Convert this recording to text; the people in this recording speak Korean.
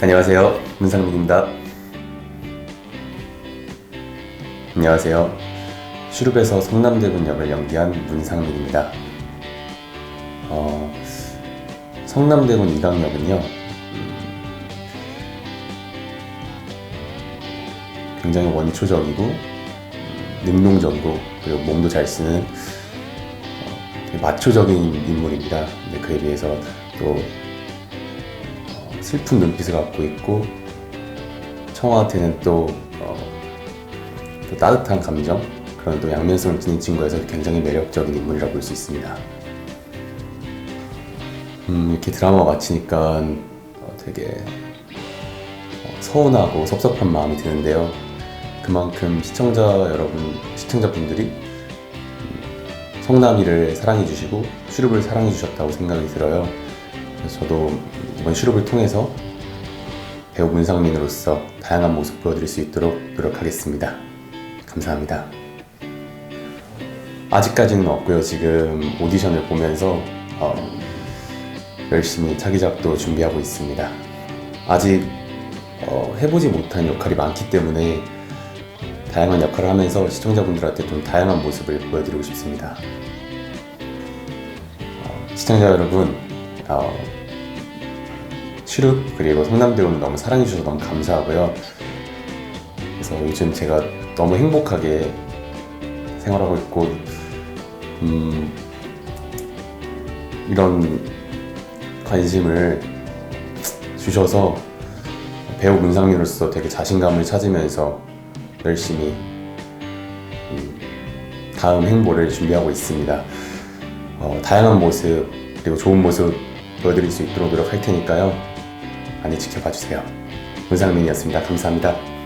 안녕하세요. 문상민입니다. 안녕하세요. 슈룹에서 성남대군 역을 연기한 문상민입니다. 어, 성남대군 이강역은요, 음, 굉장히 원초적이고, 음, 능동적이고, 그리고 몸도 잘 쓰는 어, 마초적인 인물입니다. 근데 그에 비해서 또 어, 슬픈 눈빛을 갖고 있고 청아한테는 또, 어, 또 따뜻한 감정 그런 또 양면성을 지닌 친구여서 굉장히 매력적인 인물이라고 볼수 있습니다. 음, 이렇게 드라마가 마치니까 어, 되게 어, 서운하고 섭섭한 마음이 드는데요. 그만큼 시청자 여러분, 시청자분들이 음, 성남이를 사랑해주시고 슈룹을 사랑해주셨다고 생각이 들어요. 그래서 저도 이번 슈룹을 통해서 배우 문상민으로서 다양한 모습 보여드릴 수 있도록 노력하겠습니다. 감사합니다. 아직까지는 없고요. 지금 오디션을 보면서 어, 열심히 차기작도 준비하고 있습니다. 아직 어, 해보지 못한 역할이 많기 때문에 다양한 역할을 하면서 시청자분들한테 좀 다양한 모습을 보여드리고 싶습니다. 어, 시청자 여러분, 어, 슈룹 그리고 성남대원 너무 사랑해주셔서 너무 감사하고요. 그래서 요즘 제가 너무 행복하게 생활하고 있고, 음, 이런 관심을 주셔서 배우 문상민으로서 되게 자신감을 찾으면서 열심히 음, 다음 행보를 준비하고 있습니다. 어, 다양한 모습 그리고 좋은 모습 보여드릴 수 있도록 노력할 테니까요. 많이 지켜봐 주세요. 문상민이었습니다. 감사합니다.